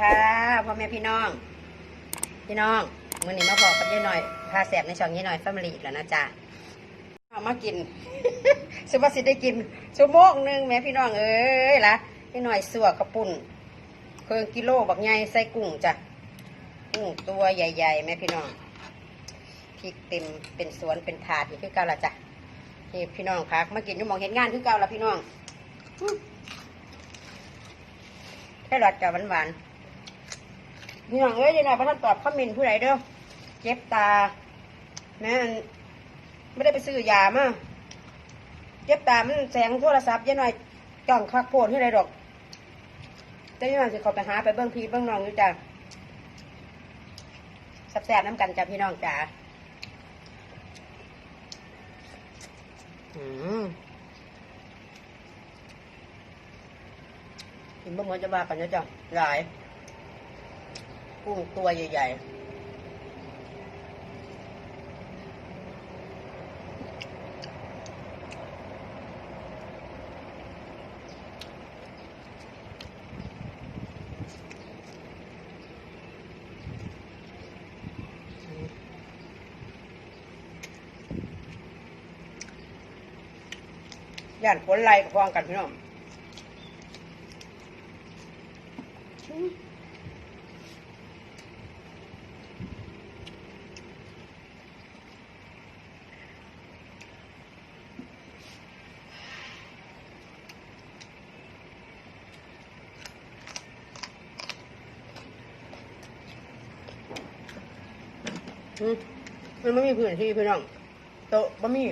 ค่ะพ่อแม่พี่น้อง พี่น้องมื้อนี้มาพอกับยายหน่อยพาแสบในช่องยายหน่อยแฟมิลี่อีกแล้วนะจ๊ะเอามากินสุภาษิตได้กินชั่วโมงหนึ่งแม่พี่น้องเอ้ยละยายหน่อยสัวกระปุ่นเพิ่งกิโลบักใหญ่ใส่กุ้งจ้ะกุ้งตัวใหญ่ๆแม่พี่น้องพริกเต็มเป็นสวนเป็นถาดนี่คือเก่าละจ้ะนี่พี่น้องพักมากินยุ่มองเห็นงานคือเก่าละพี่น้องแค่รสจะหวานๆ พี่น้องเอ้ยยังไงพระท่านตอบคอมเมนต์ผู้ใดเด้อเจ็บตาแม่นไม่ได้ไปซื้อยามาเจ็บตามันแสงโทรศัพท์ยังหน่อยจ้องคักโพดที่ไรดอกแต่ยังไงสิเขาไปหาไปเบิ้งพี่เบิ้งน้องอยู่จ้ะแซ่บน้ำกันจ้ะพี่น้องจ้ะอืมกินบ่หมือนจะว่ากันนะจ้ะหลาย กุ้งตัวใหญ่ย่านผลไล่กับฟองกันพี่น้อง มันไม่มีพื้นที่พี่น้องโต๊ะบะมี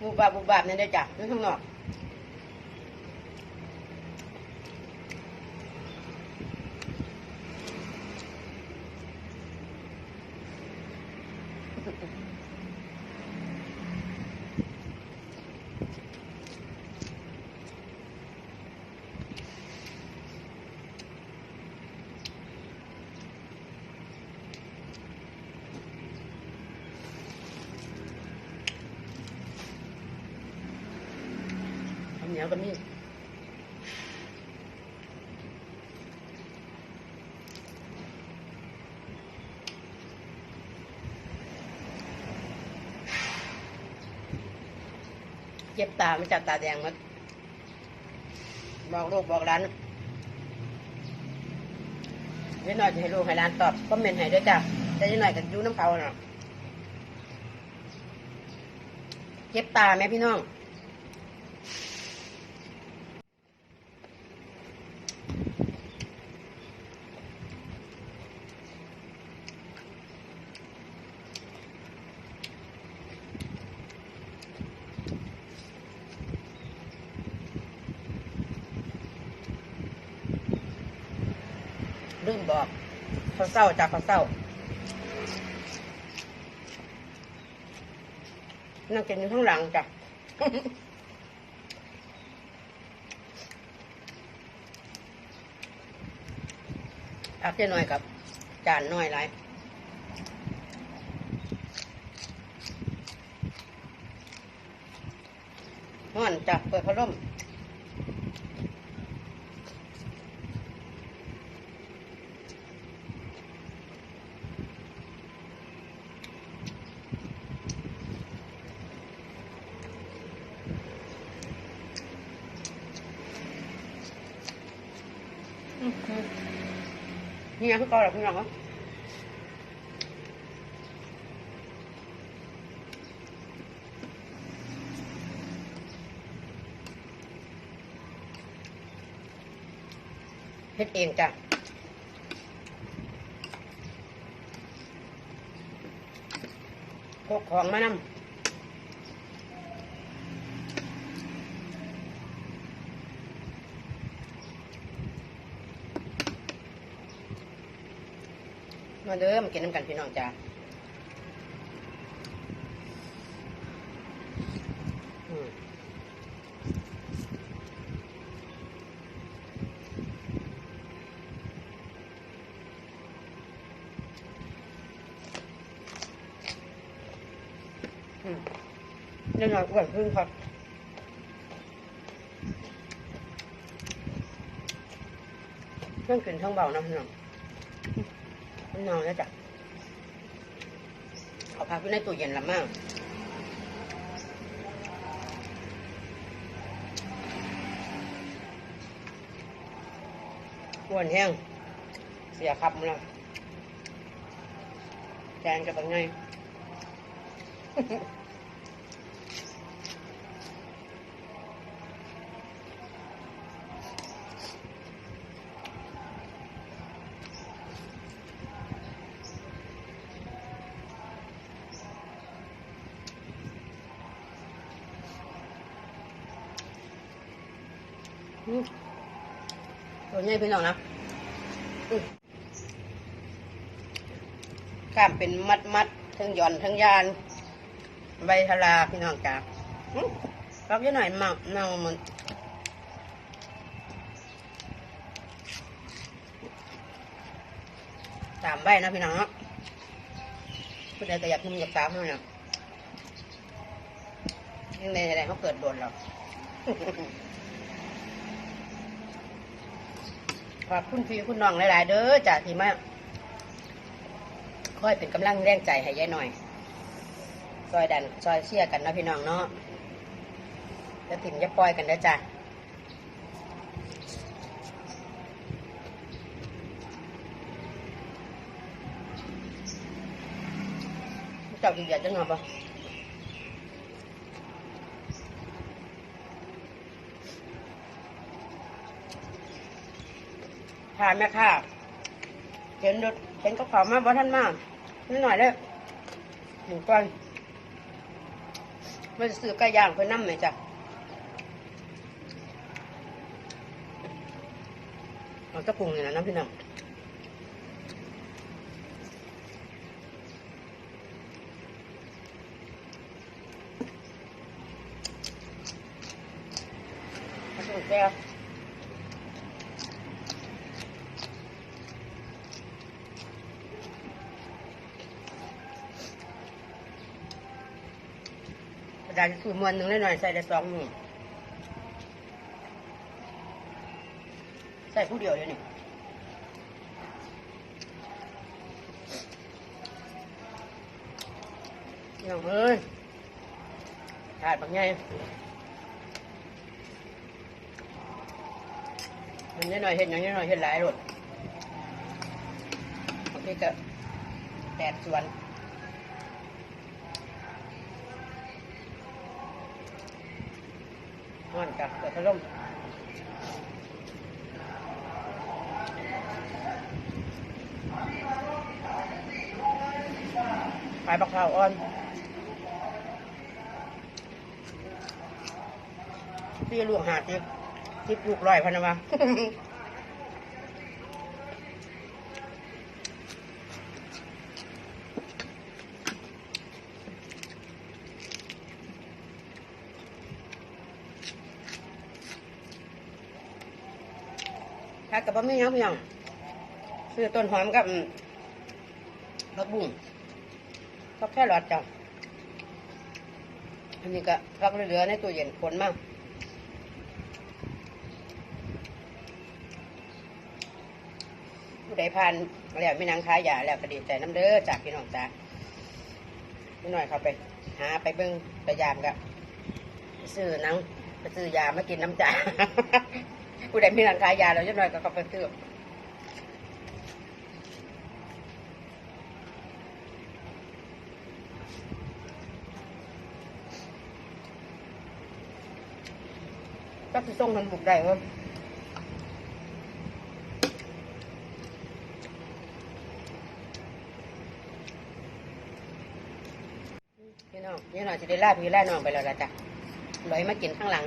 บุบบาบบุบบาบเนี่ยได้จ้ะนี่ข้างนอกข้าว เหนียวก็มีเจ็บตาไม่จับตาแดงมันบอกลูกบอกร้านนิดหน่อยจะให้ลูกให้ร้านตอบคอมเมนต์ให้ด้วยจ้ะแต่นิดหน่อยก็อยูน้ำเขาเนาะเจ็บตาไหมพี่น้อง ลืมบอกเขาเศร้าจากเขาเศร้านั่งกินอยู่ข้างหลังจ้ะอักเจะน้อยกับ จานน้อยไรห้อนจ้ะเปิดพัดลม นี่ไงคือเกาหลีพี่น้องเฮ็ดเองจ้ะพกของมานำ มาเด้อมากินน้ำกันพี่น้องจ้าอืมหน่อยอ้วนขึ้นครับเครื่องกลิ่นทั้งเบานะพี่น้อง มันนอนแล้วจ้ะเอาพักไว้ในตู้เย็นละมั่งอ้วนแห้ง เสียครับมันละแกงจะเป็นไง ตัวใหญ่พี่น้องนะข้ามเป็นมัดมัดๆทั้งหย่อนทั้งยาน ใบทลาพี่น้องจ้าอืมรับยอะหน่อยมาเน่ามันสามใบนะพี่น้องเนาะผู้ใดก็อยากกินอยากตามให้เนาะยังในอะไรเขาเกิดโดนหรอก ขอบคุณพี่คุณน้องหลาย ๆ เด้อจ้าที่มาค่อยเป็นกำลังแรงใจให้ยายหน่อย ซอยดันซอยเชียร์กันนะพี่น้องเนาะจะถิ่มจะปล่อยกันนะจ้ะเจ้าดีเดียดจังหวะปะ ทานไหมค่ะเห็นรถเห็นก็ขอมาบ่ท่านมากนิดหน่อยเลยหนึ่งก้อนมันซื้อไก่ย่างเพื่อน้ำไหมจ้ะเอาตะปรุงนี่นะน้ำพี่น้องสูตรแก้ว ดาษสูตรมวนหนึ่งเลยหน่อยใส่ได้สองมือใส่ผู้เดียวเลยนี่พี่น้องเอ้ยขาดบางไงมันนิดหน่อยเห็นอย่างนิดหน่อยเห็นหลายรถบางทีก็แดดส่วน นอนกับเกิดพัดลมขายบักข้าวอ่อนพี่ลูกหาทิพทิพลูกลอยพันนะวะ ถ้ากับบะหมี่ยังพี่น้องซื้อต้นหอมกับผักบุ้งก็แค่หลอดจ้ะอันนี้ก็พักเหลือในตู้เย็นผลมากผู้ใดผ่านแล้วไม่นางค้ายาแล้วก็ดีใจน้ำเด้อจากพี่น้องจ้าพี่หน่อยเขาไป หาไปเบิ้งไปยามกับซื้อนังไปซื้อยามากินน้ำจ่า ผู้ใดมีร้านขายยาเราจะหน่อยก็เข้าไปซื้อก็คือส่งมันบุกได้เว้ยพี่น้องพี่น้องจะได้ลาพี่ลาน้องไปแล้วละจ้ะลอยมากินข้างหลัง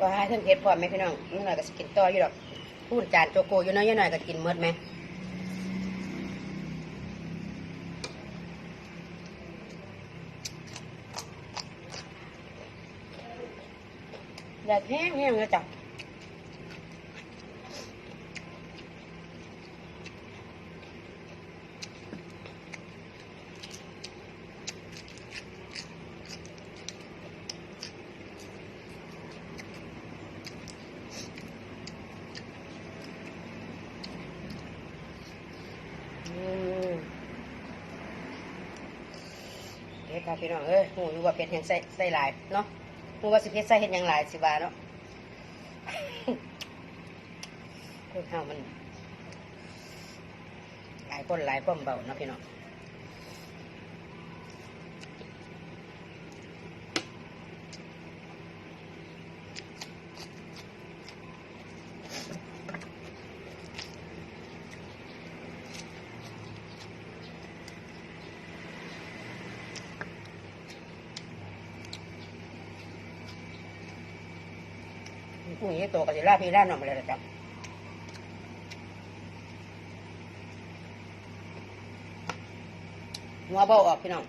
ว่าให้ท่านเพชรพร้อมไหมพี่น้องนี่หน่อยก็สกินต่ออยู่ดอกพูดจานโจโกอยู่เน้อยหน่อยก็กินเมดไหมแดดแห้งแห้งเลยจ้ะ ค่ะพี่น้องเอ้ยหูอยู่ว่าเป็ดแห้งใส่ใส่หลายเนาะหูว่าสิเพชรใส่เห็นยังหลายสิบาเนาะคนเฮามัน หลายคนหลายความเบาเนาะพี่น้อง กุ้งยี่ตัวกับสิล่าพี่ล่าหน่อมาเลยละจ้ะหัวเบาออกพี่น้อง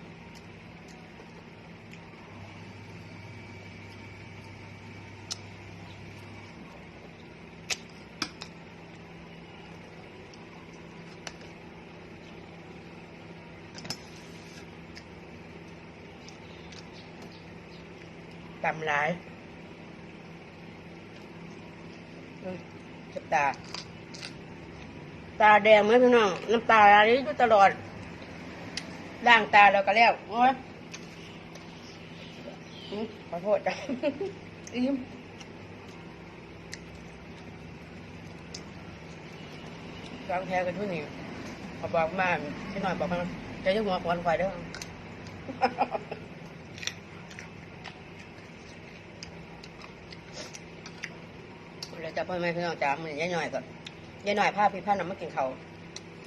ตำหลาย อืมเจ็บ ตา ตาแดงไหมพี่น้อง น้ำตาไหลอยู่ตลอดล้างตาแล้วก็แล้วโอ้ยขอโทษจ้ะอิ่มวางแผนกันทุกนี่ขาบอกมาพี่หน่อยบอกมาจะยุ่งหัวควันไฟเด้อ เรา จะพ่อแม่พี่น้องจ๋ามันยายหน่อยก่อนยายหน่อยพาพี่พันธุ์นำมากินเขา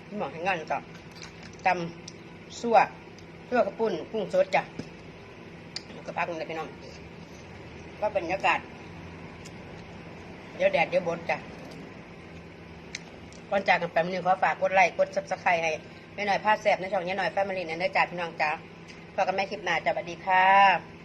พี่หมอให้งานจ้ะตำซั่วซั่วกระปุ่นกุ้งสดจ้ะก็พักนึงเลยพี่น้องก็บรรยากาศเดี๋ยวแดดเดี๋ยวบดจ้ะก่อนจากกันไปมันนึงขอฝากกดไลค์กดซับสไครต์ให้แม่หน่อยพาแสบในช่องยายหน่อยแฟมิลี่เนี่ยได้จ้าพี่น้องจ้าพบกันใหม่คลิปหน้าจ้ะสวัสดีค่ะ